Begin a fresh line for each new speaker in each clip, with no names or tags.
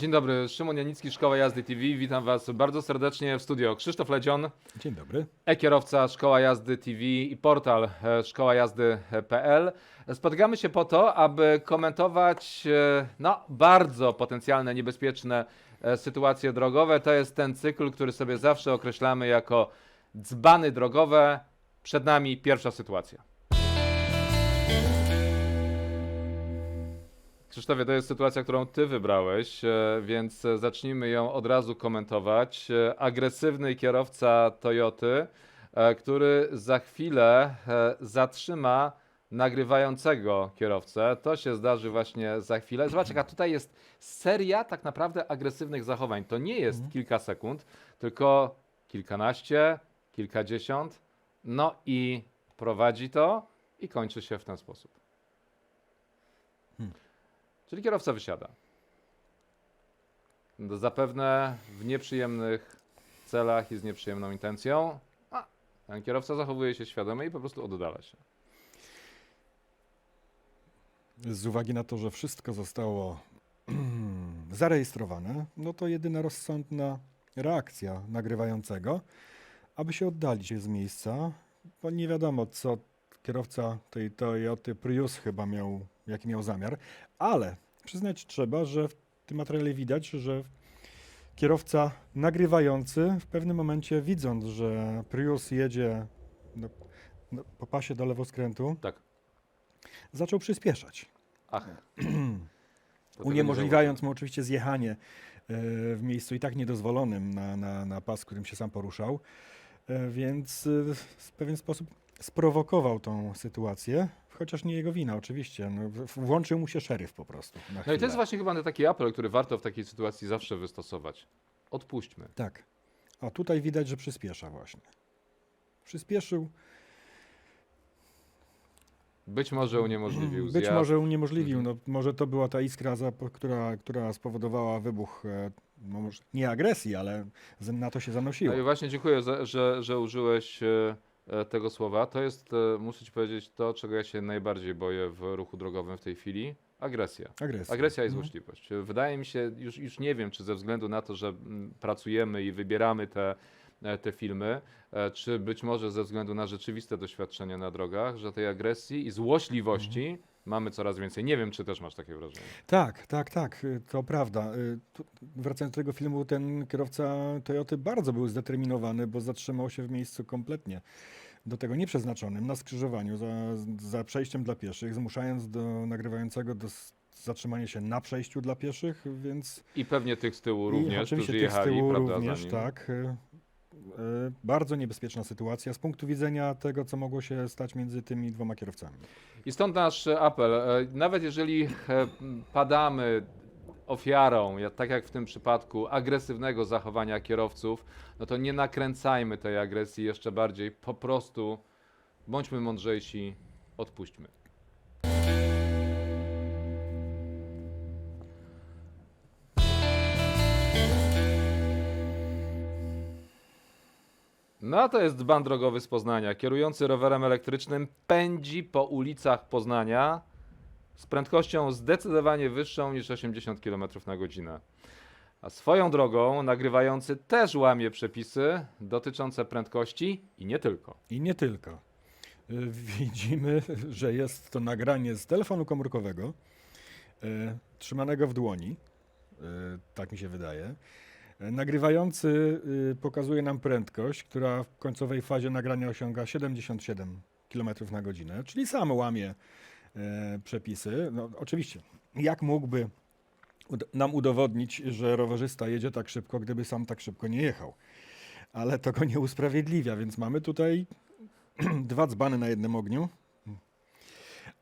Dzień dobry, Szymon Janicki, Szkoła Jazdy TV. Witam Was bardzo serdecznie w studio. Krzysztof Ledzion,
Dzień dobry.
e-kierowca Szkoła Jazdy TV i portal e, szkołajazdy.pl. Spotykamy się po to, aby komentować e, no, bardzo potencjalne, niebezpieczne e, sytuacje drogowe. To jest ten cykl, który sobie zawsze określamy jako dzbany drogowe. Przed nami pierwsza sytuacja. Krzysztofie, to jest sytuacja, którą ty wybrałeś, e, więc e, zacznijmy ją od razu komentować. E, Agresywny kierowca Toyoty, który za chwilę zatrzyma nagrywającego kierowcę. To się zdarzy właśnie za chwilę. Zobacz, jaka tutaj jest seria tak naprawdę agresywnych zachowań. To nie jest kilka sekund, tylko kilkanaście, kilkadziesiąt. No i prowadzi to i kończy się w ten sposób. Czyli kierowca wysiada. No, Zapewne w nieprzyjemnych celach i z nieprzyjemną intencją. A ten kierowca zachowuje się świadomie i po prostu oddala się.
Z uwagi na to, że wszystko zostało zarejestrowane, no to jedyna rozsądna reakcja nagrywającego, aby się oddalić z miejsca, bo nie wiadomo, co kierowca tej Toyoty Prius chyba miał, jaki miał zamiar, ale przyznać trzeba, że w tym materiale widać, że kierowca nagrywający w pewnym momencie widząc, że Prius jedzie no, no, po pasie do lewoskrętu,
Tak.
zaczął przyspieszać.
Ach.
Uniemożliwiając mu oczywiście zjechanie e, w miejscu i tak niedozwolonym na, na, na pas, którym się sam poruszał. E, Więc e, w pewien sposób sprowokował tą sytuację, chociaż nie jego wina oczywiście. No, włączył mu się szeryf po prostu.
No i
chwilę.
to jest właśnie chyba taki apel, który warto w takiej sytuacji zawsze wystosować. Odpuśćmy.
Tak. A tutaj widać, że przyspiesza właśnie. Przyspieszył,
Być może uniemożliwił
być
zjazd.
może uniemożliwił.
Mhm.
No, może to była ta iskra, która, która spowodowała wybuch, e, no, nie agresji, ale na to się zanosiło.
No i właśnie dziękuję, za, że, że użyłeś e, tego słowa. To jest, e, muszę ci powiedzieć, to, czego ja się najbardziej boję w ruchu drogowym w tej chwili. Agresja.
Agresja.
Agresja i
Mhm.
złośliwość. Wydaje mi się, już, już nie wiem, czy ze względu na to, że mm, pracujemy i wybieramy te, e, te filmy, e, czy być może ze względu na rzeczywiste doświadczenie na drogach, że tej agresji i złośliwości
Mhm.
Mamy coraz więcej. Nie wiem, czy też masz takie wrażenie.
Tak, tak, tak, y, to prawda. Y, tu- Wracając do tego filmu, ten kierowca Toyoty bardzo był zdeterminowany, bo zatrzymał się w miejscu kompletnie do tego nieprzeznaczonym, na skrzyżowaniu, za, za przejściem dla pieszych, zmuszając do nagrywającego do zatrzymania się na przejściu dla pieszych, więc
I pewnie tych z tyłu
i
również,
oczywiście
którzy
tych z
jechali,
tyłu
prawda,
również, tak. Y, Bardzo niebezpieczna sytuacja z punktu widzenia tego, co mogło się stać między tymi dwoma kierowcami.
I stąd nasz e, apel. E, Nawet jeżeli e, padamy ofiarą, tak jak w tym przypadku, agresywnego zachowania kierowców, no to nie nakręcajmy tej agresji jeszcze bardziej. Po prostu bądźmy mądrzejsi, odpuśćmy. No to jest dzban drogowy z Poznania. Kierujący rowerem elektrycznym pędzi po ulicach Poznania z prędkością zdecydowanie wyższą niż 80 km na godzinę. A swoją drogą nagrywający też łamie przepisy dotyczące prędkości i nie tylko.
I nie tylko. Y, Widzimy, że jest to nagranie z telefonu komórkowego, y, trzymanego w dłoni, y, tak mi się wydaje. Nagrywający y, pokazuje nam prędkość, która w końcowej fazie nagrania osiąga 77 km na godzinę, czyli sam łamie y, przepisy. No, oczywiście, jak mógłby nam udowodnić, że rowerzysta jedzie tak szybko, gdyby sam tak szybko nie jechał? Ale to go nie usprawiedliwia, więc mamy tutaj dwa dzbany na jednym ogniu.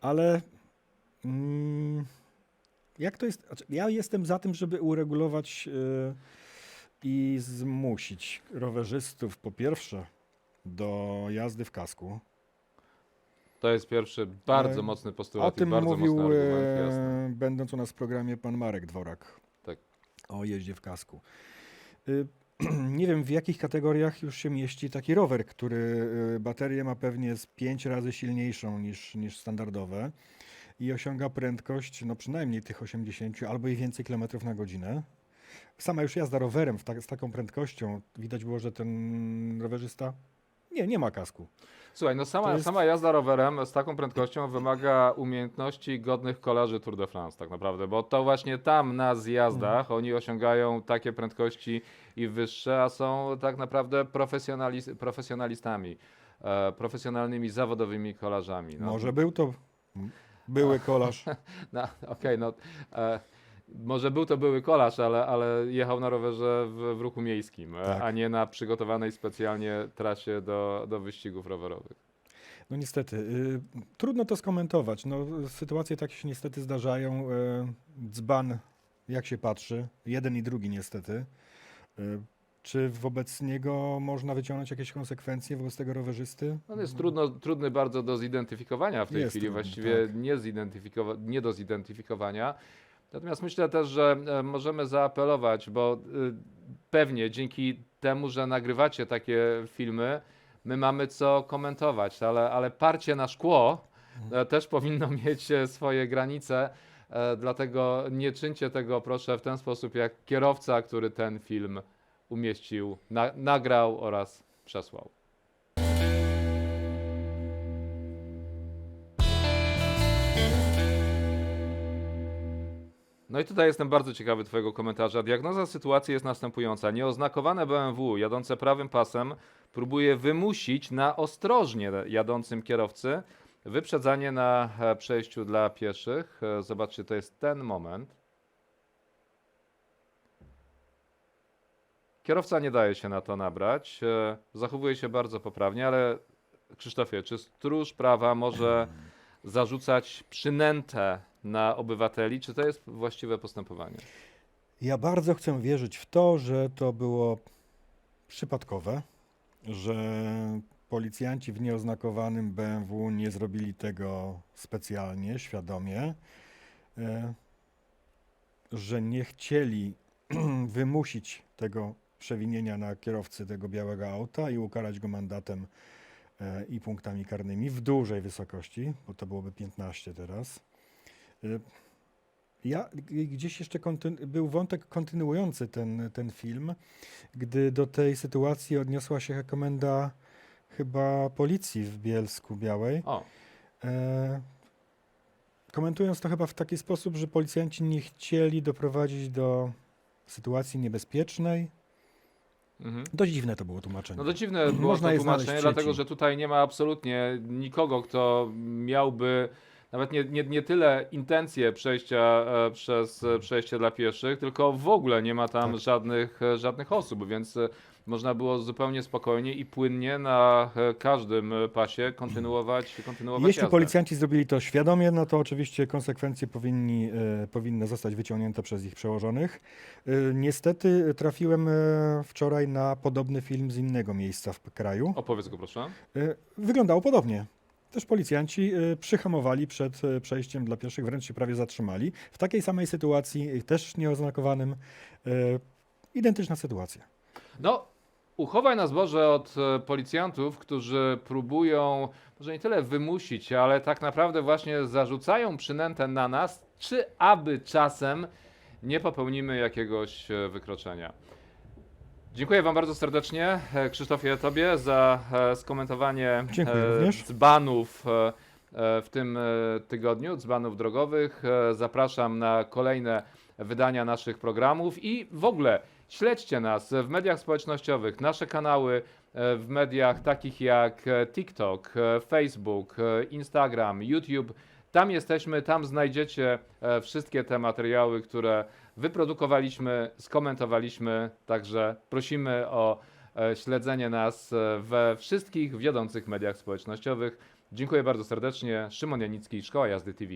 Ale mm, jak to jest? znaczy, Ja jestem za tym, żeby uregulować y, i zmusić rowerzystów po pierwsze do jazdy w kasku.
To jest pierwszy bardzo
E,
mocny
O
postulat i
tym
bardzo
mówił,
mocny argument. Jasne.
e, będąc u nas w programie, pan Marek Dworak.
Tak.
O jeździe w kasku. Y, Nie wiem, w jakich kategoriach już się mieści taki rower, który y, baterię ma pewnie z 5 razy silniejszą niż, niż standardowe i osiąga prędkość no przynajmniej tych 80 albo i więcej kilometrów na godzinę. Sama już jazda rowerem w tak, z taką prędkością, widać było, że ten rowerzysta nie, nie ma kasku.
Słuchaj, no sama,
jest-
sama jazda rowerem z taką prędkością wymaga umiejętności godnych kolarzy Tour de France tak naprawdę, bo to właśnie tam na zjazdach
Mhm.
oni osiągają takie prędkości i wyższe, a są tak naprawdę profesjonalis- profesjonalistami, e, profesjonalnymi, zawodowymi kolarzami. No,
Może był to były kolarz.
No, okej, no. E, może był to były kolarz, ale, ale jechał na rowerze w, w ruchu miejskim, e,
Tak.
a nie na przygotowanej specjalnie trasie do, do wyścigów rowerowych.
No niestety, y, trudno to skomentować. No, sytuacje takie się niestety zdarzają. Y, dzban, jak się patrzy, jeden i drugi niestety. Y, czy wobec niego można wyciągnąć jakieś konsekwencje wobec tego rowerzysty?
On jest trudno, trudny bardzo do zidentyfikowania w tej
Jest
chwili,
trudny,
właściwie
tak.
nie, nie do zidentyfikowania. Natomiast myślę też, że e, możemy zaapelować, bo y, pewnie dzięki temu, że nagrywacie takie filmy, my mamy co komentować, ale, ale parcie na szkło e, też powinno mieć e, swoje granice. Dlatego nie czyńcie tego, proszę, w ten sposób jak kierowca, który ten film umieścił, na, nagrał oraz przesłał. No i tutaj jestem bardzo ciekawy Twojego komentarza. Diagnoza sytuacji jest następująca. Nieoznakowane BMW jadące prawym pasem próbuje wymusić na ostrożnie jadącym kierowcy wyprzedzanie na e, przejściu dla pieszych. E, Zobaczcie, to jest ten moment. Kierowca nie daje się na to nabrać. e, Zachowuje się bardzo poprawnie, ale Krzysztofie, czy stróż prawa może zarzucać przynętę na obywateli? Czy to jest właściwe postępowanie?
Ja bardzo chcę wierzyć w to, że to było przypadkowe, że policjanci w nieoznakowanym BMW nie zrobili tego specjalnie, świadomie, e, że nie chcieli wymusić tego przewinienia na kierowcy tego białego auta i ukarać go mandatem e, i punktami karnymi w dużej wysokości, bo to byłoby 15 teraz. E, ja g- gdzieś jeszcze był wątek kontynuujący ten, ten film, gdy do tej sytuacji odniosła się komenda chyba policji w Bielsku Białej.
O,
E, komentując to chyba w taki sposób, że policjanci nie chcieli doprowadzić do sytuacji niebezpiecznej.
mhm.
Dość dziwne to było tłumaczenie.
No to dziwne było
Można
to tłumaczenie, dlatego że tutaj nie ma absolutnie nikogo, kto miałby nawet nie, nie, nie tyle intencje przejścia e, przez e, przejście dla pieszych, tylko w ogóle nie ma tam
Tak.
żadnych, e, żadnych osób, więc można było zupełnie spokojnie i płynnie na każdym pasie kontynuować, kontynuować
Jeśli
jazdę.
policjanci zrobili to świadomie, no to oczywiście konsekwencje powinni, powinny zostać wyciągnięte przez ich przełożonych. Niestety trafiłem wczoraj na podobny film z innego miejsca w kraju.
Opowiedz go proszę.
Wyglądało podobnie. Też policjanci e, przyhamowali przed e, przejściem dla pieszych, wręcz się prawie zatrzymali. W takiej samej sytuacji, e, też nieoznakowanym, identyczna sytuacja.
No, uchowaj nas Boże od e, policjantów, którzy próbują, może nie tyle wymusić, ale tak naprawdę właśnie zarzucają przynętę na nas, czy aby czasem nie popełnimy jakiegoś e, wykroczenia. Dziękuję Wam bardzo serdecznie, e, Krzysztofie, Tobie za e, skomentowanie e, dzbanów w tym tygodniu, dzbanów drogowych. Zapraszam na kolejne wydania naszych programów i w ogóle śledźcie nas w mediach społecznościowych, nasze kanały w mediach takich jak TikTok, Facebook, Instagram, YouTube. Tam jesteśmy, tam znajdziecie wszystkie te materiały, które wyprodukowaliśmy, skomentowaliśmy. Także prosimy o e, śledzenie nas e, we wszystkich wiodących mediach społecznościowych. Dziękuję bardzo serdecznie. Szymon Janicki, Szkoła Jazdy TV.